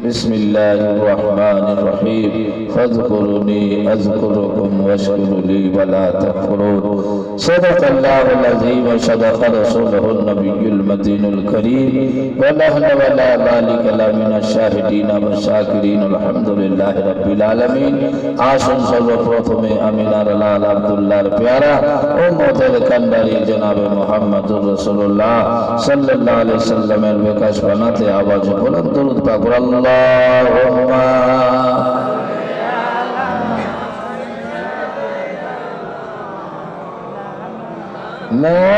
بسم الله الرحمن الرحيم فاذكروني أذكركم واشكروا لي ولا تكفرون صدق الله العظيم وصدق رسوله النبي المدين الكريم ونحن ولا ذلك لمن الشاهدين والشاكرين الحمد لله رب العالمين আসুন সর্বপ্রথমে আমিনার লাল আব্দুল্লাহর পেয়ারা ও মোদের কান্ডারি জনাবে মোহাম্মদুর রসুল্লাহ সাল্লাল্লাহু আলাইহি সাল্লামের বিকাশ বানাতে আওয়াজ বলুন দরুদ পাক اللهم مولا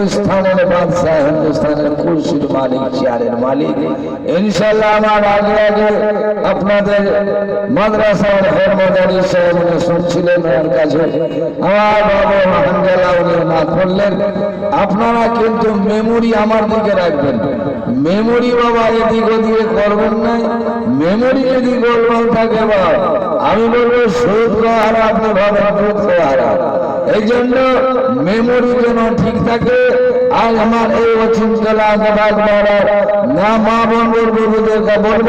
হিন্দুস্তানের বাদশাহ হিন্দুস্তানের কুরসির মালিক, চেয়ারের মালিক। ইনশাল্লাহ আমার আগে আগে আপনাদের মাদ্রাসার হেরমাদারি সাহেব উনি শুনছিলেন ওনার কাছে। আমার বাবা মাহানজালা উনি না করলেন। আপনারা কিন্তু মেমোরি আমার দিকে রাখবেন। মেমোরি বাবা এদিক ওদিকে করবেন নাই মেমোরি যদি গোলমাল থাকে বা আমি বলব সুদ হারা আপনি ভাবেন দুধ হারা এই জন্য মেমোরি যেন ঠিক থাকে আজ আমার এই অচিন্তলা না মা বন্ধুর গুরুদেরকে বলব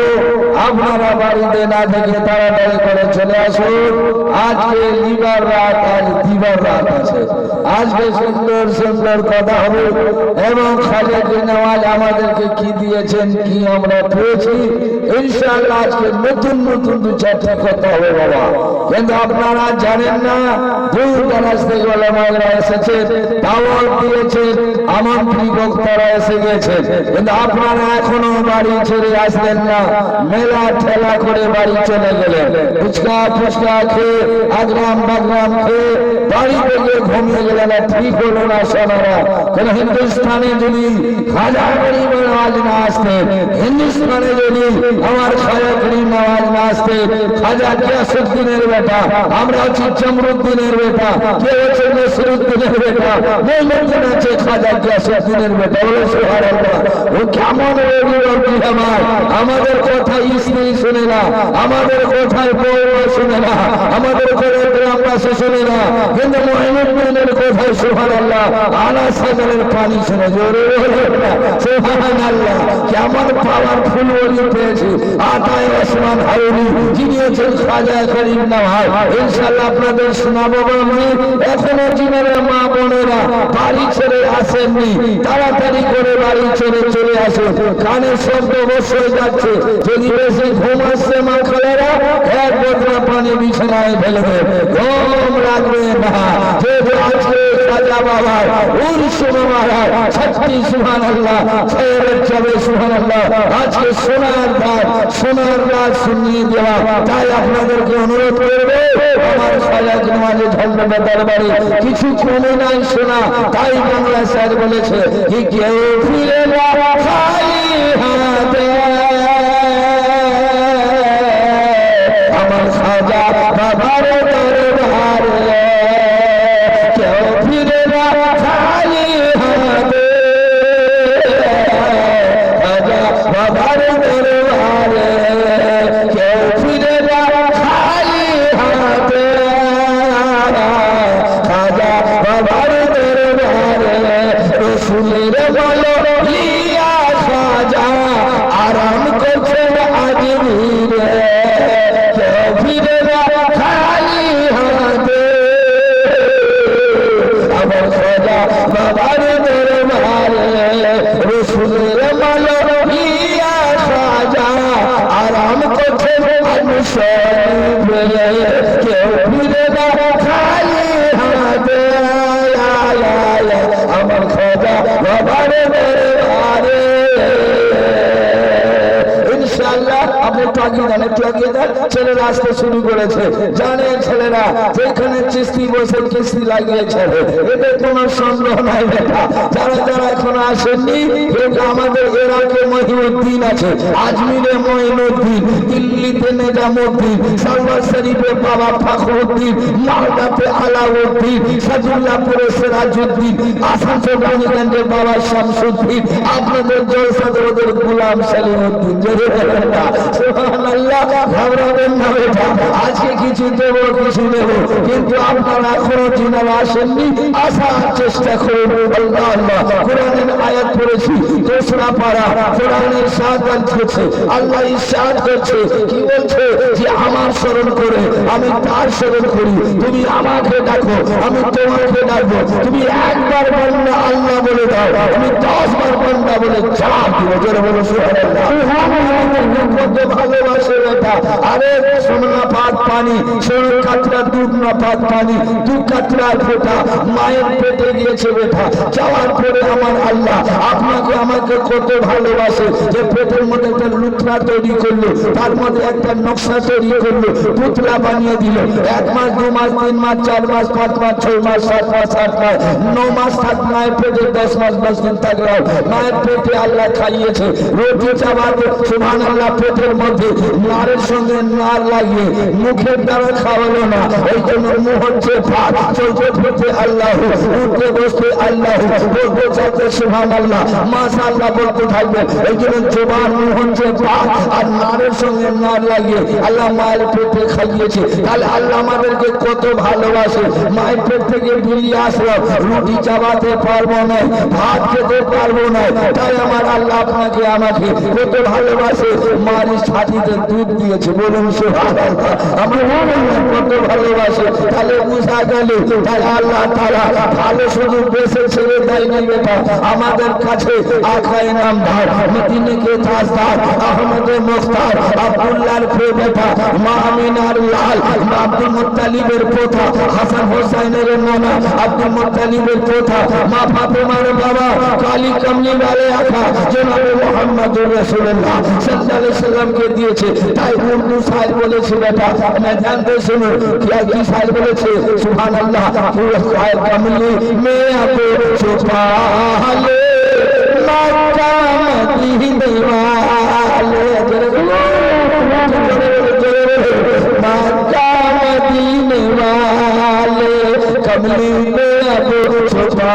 আপনারা বাড়িতে না থেকে তাড়াতাড়ি করে চলে আসুন আজকে লিবার রাত আজ দিবার রাত আছে আজকে সুন্দর সুন্দর কথা হবে এবং খালেদ নওয়াজ আমাদেরকে কি দিয়েছেন কি আমরা পেয়েছি ইনশাআল্লাহ আজকে নতুন নতুন দু চারটা কথা হবে বাবা কিন্তু আপনারা জানেন না দূর দরাজ থেকে ওলামারা এসেছেন দাওয়াত দিয়েছেন আমন্ত্রী বক্তারা এসে গেছেন কিন্তু আপনারা এখনও বাড়ি ছেড়ে আসলেন না। মেলা ঠেলা করে বাড়ি চলে গেলেন। ফুচকা ফুচকা খেয়ে, আগ্রাম, বাগ্রাম খেয়ে বাড়ি থেকে ঘুমিয়ে গেলেন। ঠিক হলো না সোনারা কেন হিন্দুস্তানে যদি হাজার গরিব নামাজ না আসতে, হিন্দুস্তানে যদি আমার খাজা করিম না আসতে খাজা গিয়াসুদ্দিনের বেটা, আমরা হচ্ছি চমরুদ্দিনের বেটা কে হচ্ছে নসরুদ্দিনের বেটা আছে খাজা কেমন রবি আমার। আমাদের কথা স্ত্রী শুনে না। আমাদের কথায় বউরা শুনে না। আমাদের কথা গ্রামবাসী শুনে না। কিন্তু মহিনুদ্দিনের কথায় সোহান আল্লাহ আলা সাগরের পানি শুনে জোরে সোহান কেমন পাওয়ারফুল ওলি পেয়েছি। আতায় ওসমান হাউরি যিনি ছেড়ে তাড়াতাড়ি করে বাড়ি ছেড়ে চলে আসুন। কানের শব্দ অবশ্যই যাচ্ছে। যদি বেশি ঘুম আসছে মা খালেরা, এক বোতলা পানি বিছানায় ফেলবে ঘুম লাগবে না। যেহেতু আজকে খাজা বাবার উর্স বাবার ছাত্রী সুহান আল্লাহ খেয়ের যাবে সুহান আল্লাহ আজকে সোনার ধার সোনার রাত শুনিয়ে দেওয়া, তাই আপনাদেরকে অনুরোধ করবে, আমার সাজাজ নামাজে ঝন্ডা দরবারে কিছু কমে নাই শোনা, তাই বাংলা স্যার বলেছে ফিরে ছেলেরা আসতে শুরু করেছে। জানে ছেলেরা, যেখানে চিস্তি বসে কিস্তি লাগিয়েছে এদের কোনো সন্দেহ নাই বেটা। যারা যারা এখন আসেননি এটা আমাদের এরাকে মহিউদ্দিন আছে, আজমিরে মহিনুদ্দিন দিল্লিতে নেজামুদ্দিন সালবার শরীফে বাবা ফখরুদ্দিন, মালদাতে আলাউদ্দিন, সাজুল্লাপুরে সিরাজুদ্দিন আসানসোল রানীগঞ্জের বাবা শামসুদ্দিন, আপনাদের জলসাতে ওদের গুলাম সালিমুদ্দিন। জোরে সুবহানাল্লাহ। ঘাবড়াবেন না আজকে কিছু দেব কিছু দেব কিন্তু আপনারা এখনও যিনারা আসেননি, আসার চেষ্টা করুন। আল্লাহ কোরআনের আয়াত পড়েছি, দোসরা পাড়া কোরআনের সাহায্য করছে আল্লাহ ইসাদ করছে, কি বলছে? যে আমার স্মরণ করে, আমি তার স্মরণ করি। তুমি আমাকে ডাকো, আমি তোমাকে ডাকবো। তুমি একবার বন্যা আল্লাহ বলে দাও, আমি দশ বার বলে জবাব দিব জোরে বলো কত ভালোবাসে বেটা আরে সোনা পাত পানি সোনা কাতরা দুধ না পাত পানি, দু কাতরার ফোটা, মায়ের পেটে গিয়েছে বেটা যাওয়ার পরে আমার আল্লাহ আপনাকে আমাকে কত ভালোবাসে যে পেটের মধ্যে একটা তৈরি করল, তার মধ্যে একটা নকশা তৈরি করল, পুতলা বানিয়ে দিল। এক মাস, দু মাস, তিন মাস, চার মাস, পাঁচ মাস, ছয় মাস, সাত মাস, আট মাস, ন মাস, সাত মায়ের পেটে দশ মাস, দশ দিন থাকলাম মায়ের পেটে আল্লাহ খাইয়েছে রুটি চাবাতে সুভান আল্লাহ পেটের মধ্যে নারের সঙ্গে নার লাগিয়ে মুখের দ্বারা খাওয়ালো না। ওই জন্য মুখ হচ্ছে ভাত চলতে আল্লাহ, উঠতে বসতে আল্লাহ বলতে চাইতে বলতে থাকবে জন্য জোবান হচ্ছে ভাত আর নারের সঙ্গে নার লাগিয়ে আল্লাহ মায়ের পেটে খাইয়েছে। তাহলে আল্লাহ আমাদেরকে কত ভালোবাসে। মায়ের পেট থেকে বেরিয়ে আসলো, রুটি চাবাতে পারব না, ভাত খেতে পারব না। তাই আমার আল্লাহ আপনাকে আমাকে কত ভালোবাসে, মারি ছাতিতে দুধ দিয়েছে, বলুন সুবহানাল্লাহ। কত ভালোবাসে, তাহলে বুঝা গেল তাই আল্লাহ তাআলা ভালো শুধু বেশে ছেড়ে দেয়নি বেটা। আমাদের কাছে আখাই নাম ধার মদিনে কে তাজদার আহমদ মুখতার, আব্দুল্লাহর প্রে বেটা, মা আমিনার লাল আব্দুল মুত্তালিবের পোতা, হাসান হোসেনের নানা, আব্দুল মুত্তালিবের পোতা, মা ফাতেমার বাবা, কালী কমলি वाले আখা জনাবে মোহাম্মদুর রাসূলুল্লাহ সাল্লাল্লাহু আলাইহি সাল্লামকে দিয়েছে। তাই উর্দু সাহেব বলেছে, বেটা, আপনার জানতে শুনো। কি সাহেব বলেছে, সুবহানাল্লাহ, পুরো সাহেব কামলি মে আপে ছুপা হালে মক্কা মদিনা ওয়ালে। জোরে বলো। মক্কা মদিনা ওয়ালে। কমলি মে আপে ছুপা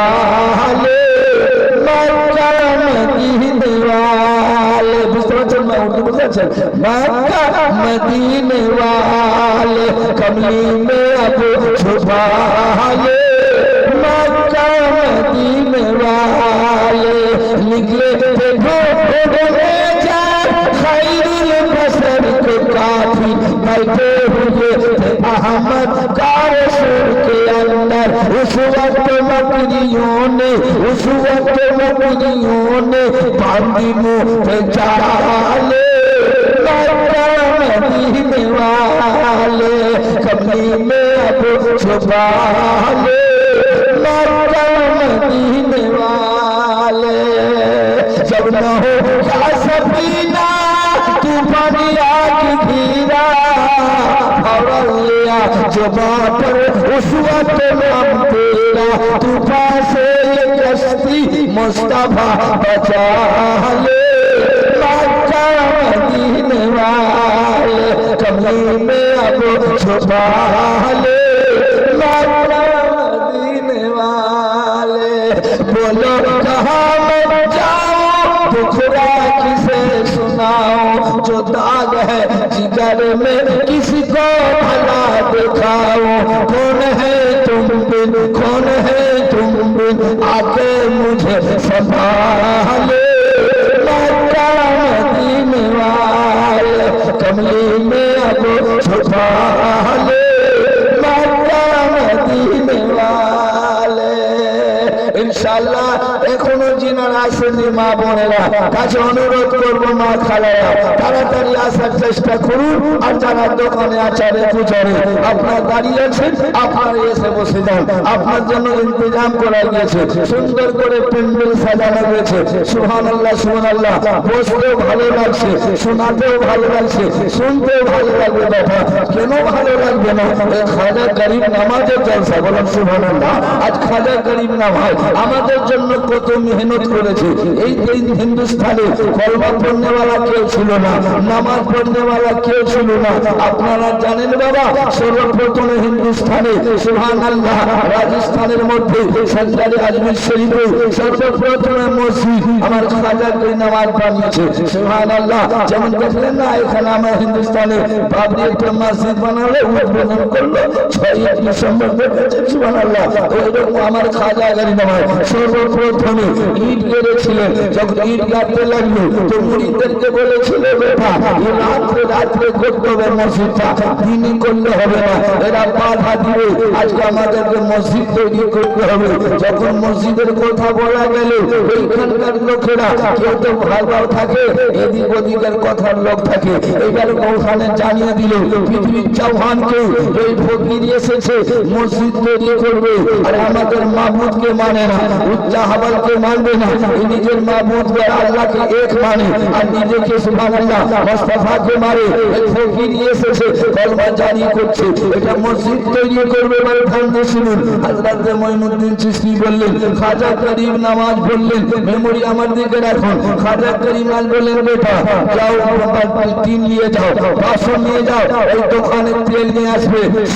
मदीने वाले, कमली में अब छुपा ले मक्का मदीने वाले, निकले थे घोड़े काफ़ी बैठे हुए थे। अहमद कार के अंदर उस वक्त मकड़ियों ने, उस वक्त मकड़ियों ने बांधी मुँह पे चाले। मदीने वाले कमली में अब छुपा मदीने वाले जब न हो या सफीना तूफानिया की धीरा फ़ौरन लिया जबा पर उस वक्त नाम तेरा। तूफ़ान से ये कश्ती मुस्तफ़ा बचा ले। मदीने वाले कमली में अब छुपा ले मदीने वाले। बोलो, कहाँ मैं जाऊँ? दुखरा किसे सुनाऊं? जो दाग है, जिगर में किसी को भला दिखाऊँ। कौन है तुम बिन? कौन है तुम बिन? आके मुझे संभाले मदीने वाले। कमली में মালে মা বোনেরা কাছে অনুরোধ করব মা খালারা, তাড়াতাড়ি আসার চেষ্টা করুন আর যারা দোকানে আচারে পুচারে আপনার দাঁড়িয়ে আছেন আপনার এসে বসে যান। আপনার জন্য ইন্তজাম করা গিয়েছে সুন্দর করে প্যান্ডেল সাজানো হয়েছে। সুহান আল্লাহ বসতেও ভালো লাগছে, শোনাতেও ভালো লাগছে, শুনতেও ভালো লাগবে কথা কেন ভালো লাগবে না? খাজা গরিব নামাজের জলসা, বলেন সুহান আল্লাহ আজ খাজা গরিব নামাজ, আমাদের জন্য কত মেহনত করেছে। এই এই হিন্দুস্তানে কলমা পড়নেওয়ালা কেউ ছিল না, নামাজ পড়নেওয়ালা কেউ ছিল না। আপনারা জানেন বাবা, সর্বপ্রথমে হিন্দুস্তানে সুহান আল্লাহ রাজস্থানের মধ্যে সরকারি আজমির শরীফে সর্বপ্রথমে মসজিদ আমার খাজা করে নামাজ বানিয়েছে। সুহান আল্লাহ যেমন দেখলেন না, এখানে আমার হিন্দুস্তানে বাবরি একটা মসজিদ বানালো, উদ্বোধন করল ছয় ডিসেম্বর দেখেছে সুহান আল্লাহ ওইরকম আমার খাজা গাড়ি নামাজ সর্বপ্রথমে ইট গেড়েছিলেন যখন ইট গাড়তে লাগল তো মুড়িদেরকে বলেছিল, বেটা রাত্রে রাত্রে করতে হবে মসজিদটা, দিনই করলে হবে না। এরা বাধা দিবে। আজকে আমাদেরকে মসজিদ তৈরি করতে হবে। যখন মসজিদের কথা বলা গেল ওইখানকার লোকেরা কেউ তো থাকে, এদিক ওদিকের কথার লোক থাকে। এবার জানিয়ে দিল, পৃথিবীর চৌহানকে এই ফকির এসেছে, মসজিদ তৈরি করবে। আর আমাদের মাহমুদকে মানে না উজ্জাহাবালকে মানবে না মানে। জারি করছে। এটা মসজিদ তৈরি করবে চিশতি বললেন, খাজা করিম নামাজ বললেন মেমোরি আমার দিকে রাখুন। যাও টিন যাও, বাসন নিয়ে যাও, ওই দোকানে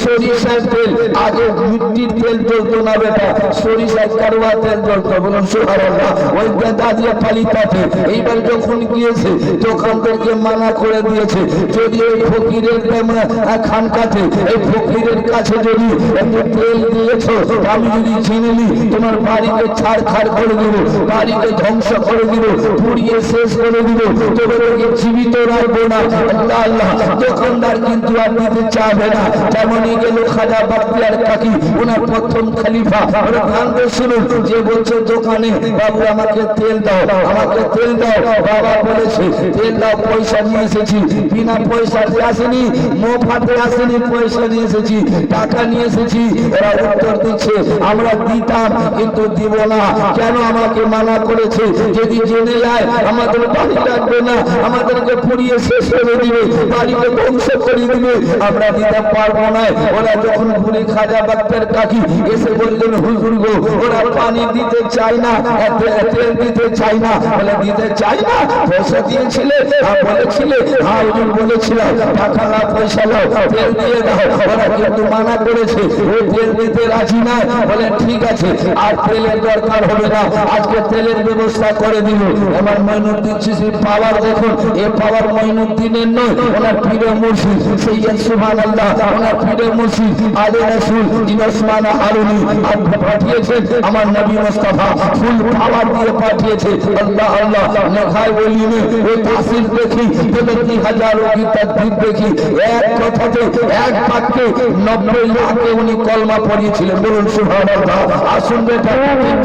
সরিষার তেল, আগে মিট্টির তেল চলতো না বেটা, সরিষার কারুয়া তেল চলতো বলুন সুবহানাল্লাহ। ওই দাদিয়া পালিতাতে এইবার যখন গিয়েছে দোকানদারকে মানা করে দিয়েছে, যদি ওই ফকিরের খানকাতে এই ফকিরের কাছে যদি একটু তেল দিয়েছ, আমি যদি চিনে নি, তোমার বাড়িকে ছাড় খাড় করে দিব, বাড়িকে ধ্বংস করে দিব, পুড়িয়ে শেষ করে দিব জীবিত না, আল্লাহ। দোকানদার কিন্তু আর চাবে না। তেমনই গেল খাজা ওনার প্রথম খালিফা। ওরা দিয়ে শুনুন, যে বলছে, দোকানে বাবু, আমাকে তেল দাও। আমাকে তেল দাও। বাবা বলেছে, তেল দাও, পয়সা নিয়ে এসেছি। বিনা পয়সা দিয়ে আসেনি, মোফাতে আসেনি, পয়সা নিয়ে এসেছি, টাকা নিয়ে এসেছি। এরা উত্তর দিচ্ছে, আমরা দিতাম, কিন্তু দিব না। কেন আমাকে মানা করেছে? যদি জেনে যায়, আমাদের বাড়ি লাগবে না, আমাদেরকে পুড়িয়ে শেষ করে দিবে, বাড়িকে ধ্বংস করে দিবে। আমরা দিতে পারব না। ওরা যখন পুরী খাজা বাক্তার কাকি এসে বললেন, হুজুর গো, ওরা পানি দিতে চায় না তেল দিতে চায় না, বলে দিতে চাই না। পয়সা দিয়েছিলে বলেছিলে হ্যাঁ হুজুর বলেছিলাম টাকা না, পয়সা নাও, তেল দিয়ে দাও। ওরা কিন্তু মানা করেছে। ওই তেল দিতে রাজি না। বলে, ঠিক আছে, আর তেলের দরকার হবে না। আজকে তেলের ব্যবস্থা করে দিল। আমার মইনুদ্দিন চিঠি পাওয়ার দেখুন। এ পাওয়ার মইনুদ্দিনের নয়, ওনার পীরে মুর্শিদ। সৈয়দ সুবহান আল্লাহ ওনার পীরে মুর্শিদ। আলী রাসূল ইনসমান আপনি পাঠিয়েছেন আমার নবী মুস্তাফা। ফুল পাওয়ার দিয়ে পাঠিয়েছে। আল্লাহ আল্লাহ লেখায় বলি নে, ওই তাসির দেখি তেমনি হাজারো কি তদ্বির দেখি। এক কথাতে, এক বাক্যে নব্বই লাখে উনি কলমা পড়িয়েছিলেন। বলুন, সুবহানাল্লাহ। আসুন বেটা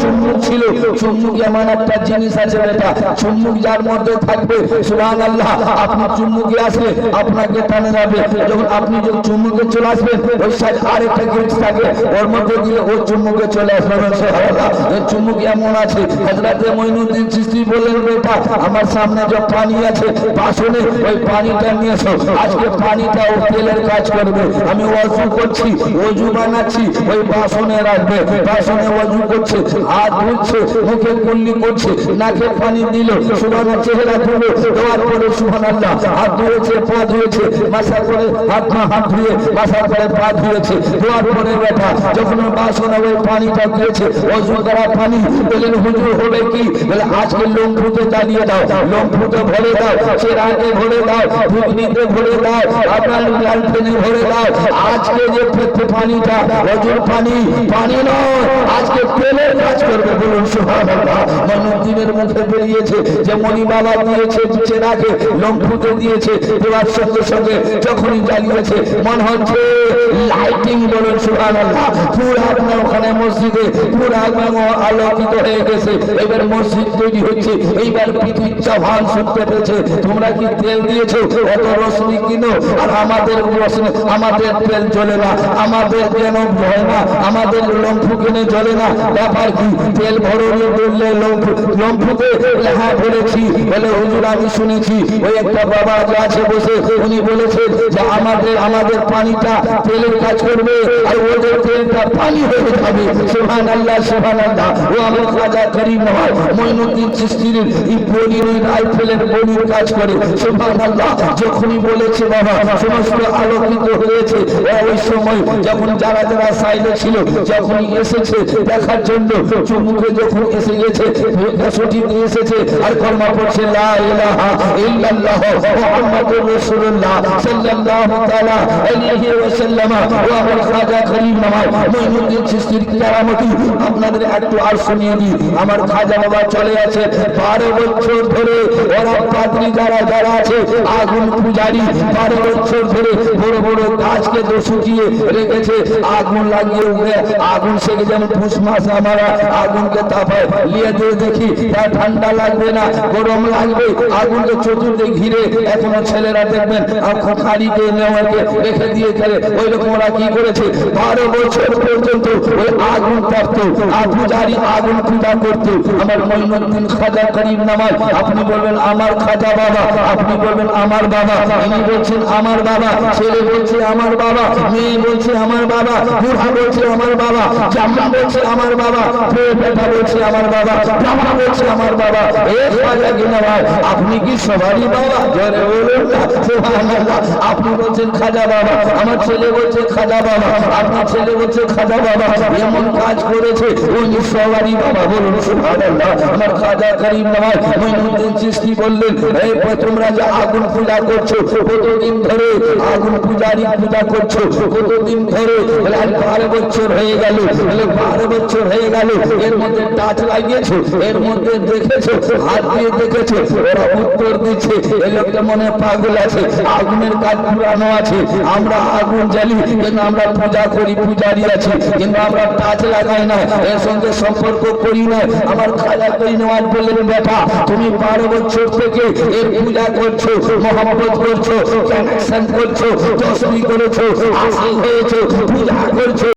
চুম্বুক ছিল চুম্বুক এমন একটা জিনিস আছে বেটা? চুম্বুক যার মধ্যে থাকবে? সুবহানাল্লাহ, আপনি চুম্বুকে আসলে? আপনাকে টানে যাবে যখন আপনি যখন চুম্বুকে চলে আসবেন, ওই সাইড আরেকটা গেট থাকে, ওর মধ্যে দিলে ওই চুম্বুকে চলে আসবে। বলুন চুম্বুক এমন আছে? হযরতে মঈনুদ্দিন চিশতি বললেন বেটা আমার সামনে যে পানি আছে বাসনে ওই পানিটা নিয়ে এসো। আজকে পানিটা ও তেলের কাজ করবে। আমি ওযু করছি ওযু বানাচ্ছি, ওই বাসনে রাখবে। বাসনে ওযু করছে, হাত ধুচ্ছে, মুখে কুল্লি করছে, নাকে পানি দিল সুবহান চেহারা ধুলো, দেওয়ার পরে সুবহানাল্লাহ, হাত ধুয়েছে, পা ধুয়েছে মাসা করে হাত না, হাত ধুয়ে মাসা করে পা ধুয়েছে, দেওয়ার পরে বেটা যখন বাসনে ওই পানিটা দিয়েছে ওযু করা পানি, বললেন, হুজুর, হবে কি? বলে আজকে লোম ফুটে চালিয়ে দাও লোম ফুটে ভরে দাও চেরাকে ভরে দাও ঘুগনিতে ভরে দাও, আপনার লালটেনে ভরে দাও। আজকে যে পে- পানিটা রজুর পানি পানি নয়, আজকে তেলের কাজ করবে বলুন সুবহানাল্লাহ। মনুদ্দিনের মুখে বেরিয়েছে, যে মনি বাবা দিয়েছে চেরাকে লোম ফুটে দিয়েছে দেওয়ার সঙ্গে সঙ্গে যখনই জ্বালিয়েছে, মনে হচ্ছে লাইটিং বলুন সুবহানাল্লাহ। পুরো আপনার ওখানে মসজিদে, পুরো আলোকিত হয়ে গেছে। এবার মসজিদ তৈরি হচ্ছে। এইবার পৃথিবীর চাভান শুনতে পেয়েছে। তোমরা কি তেল দিয়েছ? এত রশ্মি কিনো? আর আমাদের রশ্মি, আমাদের তেল জ্বলে না। আমাদের কেন হয় না? আমাদের লম্ফু কিনে জ্বলে না? ব্যাপার কি? তেল ভরলে বললে লম্ফু, লম্ফুতে হ্যাঁ বলেছি বলে হুজুর আমি শুনেছি। ওই একটা বাবা আছে বসে উনি বলেছেন যে, আমাদের আমাদের পানিটা তেলের কাজ করবে আর ওদের তেলটা পানি হয়ে যাবে। সুবহান আল্লাহ সুবহান আল্লাহ ও আমার খাজা করিম নয় রাইফেলের কাজ করে। যখনই বলেছে বাবা, সমস্ত আলোকিত হয়েছে। ওই সময় যখন যারা যারা সাইডে ছিল যখন এসেছে দেখার জন্য, চুমুকে যখন এসে গেছে ছুটিতে এসেছে, আর কর্মা পড়ছে, লা ইলাহা ইল্লাল্লাহ মুহাম্মাদুর রাসূলুল্লাহ সাল্লাল্লাহু তাআলা আলাইহি ওয়াসাল্লাম ও আমার খাজা করিম কেরামতি আপনাদের একটু আর শুনিয়ে দিই। আমার খাজা বাবা চলে আছে। বারো বছর ধরে ওরা পাদ্রী যারা যারা আছে, আগুন পূজারি, বারো বছর ধরে বড় বড় গাছকে তো শুকিয়ে রেখেছে। আগুন লাগিয়ে উঠে আগুন সেকে যেন পুষ মাস আমরা আগুনকে তাপায় লিয়ে দিয়ে দেখি তার ঠান্ডা লাগবে না, গরম লাগবে। আগুনকে চতুর্দিকে ঘিরে এখনও ছেলেরা দেখবেন খাড়িতে নেওয়াকে রেখে দিয়ে গেলে। ওই রকম ওরা কি করেছে? বারো বছর পর্যন্ত ওই আগুন তাপতো আর পূজারি আগুন পূজা করতো। আমার মইনুদ্দিন খাজা করিম নামাজ। আপনি বলবেন, আমার খাজা বাবা। আপনি বলবেন, আমার বাবা। ইনি বলছেন, আমার বাবা। ছেলে বলছে, আমার বাবা। মেয়ে বলছে, আমার বাবা। বুড়া বলছে, আমার বাবা। জামা বলছে, আমার বাবা। বেটা বলছে, আমার বাবা। জামা বলছে, আমার বাবা। এ খাজা কি নামাজ। আপনি কি সবারই বাবা? জোরে বলুন আপনি বলছেন, খাজা বাবা। আমার ছেলে বলছে, খাজা বাবা। আপনার ছেলে বলছে, খাজা বাবা। এমন কাজ করেছে, উনি সবারই বাবা। বলুন আমার খাজা করিম নামাজ মঈনুদ্দিন চিশতি বললেন, এই তোমরা যে আগুন পূজা করছ, কতদিন ধরে আগুন পূজারি পূজা করছ, কতদিন ধরে? বারো বছর হয়ে গেল বারো বছর হয়ে গেল, এর মধ্যে টাচ লাগিয়েছো, এর মধ্যে দেখেছ, হাত দিয়ে দেখেছ, ওরা উত্তর দিচ্ছে, এই লোকটা মনে পাগল আছে, আগুনের কাজ পুরানো আছে, আমরা আগুন জ্বালি, কিন্তু আমরা পূজা করি পূজারি আছি, কিন্তু আমরা টাচ লাগাই না, এর সঙ্গে সম্পর্ক করি না, আমার খাজা করি নেওয়াজ বললেন বেটা। তুমি বারো বছর থেকে এর পূজা করছ মহাম্মত করছ কানেকশন করছ তসবি করেছ, আসল হয়েছো, পূজা করছ।